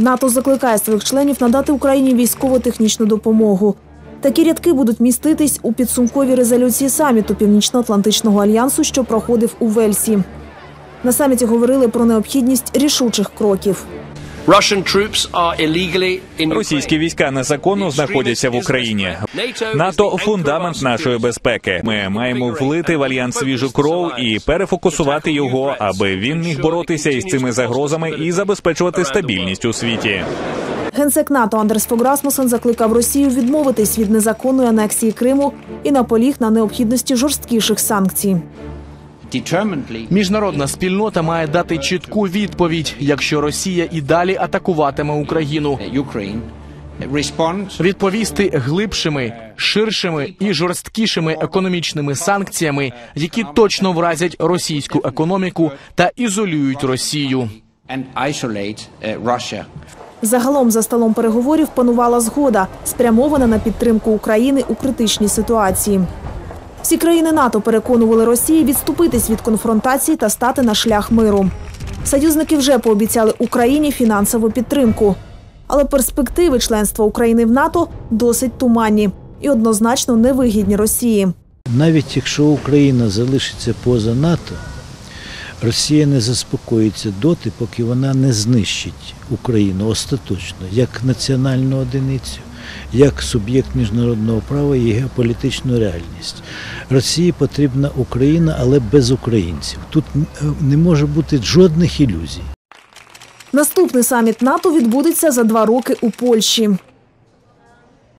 НАТО закликає своїх членів надати Україні військово-технічну допомогу. Такі рядки будуть міститись у підсумковій резолюції саміту Північно-Атлантичного альянсу, що проходив у Вельсі. На саміті говорили про необхідність рішучих кроків. Російські війська незаконно знаходяться в Україні. НАТО фундамент нашої безпеки. Ми маємо влити в альянс свіжу кров і перефокусувати його, аби він міг боротися із цими загрозами і забезпечувати стабільність у світі. Генсек НАТО Андерс Фог Расмусен закликав Росію відмовитись від незаконної анексії Криму і наполіг на необхідності жорсткіших санкцій. Міжнародна спільнота має дати чітку відповідь, якщо Росія і далі атакуватиме Україну. Відповісти глибшими, ширшими і жорсткішими економічними санкціями, які точно вразять російську економіку та ізолюють Росію. Загалом за столом переговорів панувала згода, спрямована на підтримку України у критичній ситуації. Всі країни НАТО переконували Росії відступитись від конфронтації та стати на шлях миру. Союзники вже пообіцяли Україні фінансову підтримку. Але перспективи членства України в НАТО досить туманні і однозначно невигідні Росії. Навіть якщо Україна залишиться поза НАТО, Росія не заспокоїться доти, поки вона не знищить Україну остаточно як національну одиницю, як суб'єкт міжнародного права і геополітичну реальність. Росії потрібна Україна, але без українців. Тут е, не може бути жодних ілюзій. Наступний саміт НАТО відбудеться за два роки у Польщі.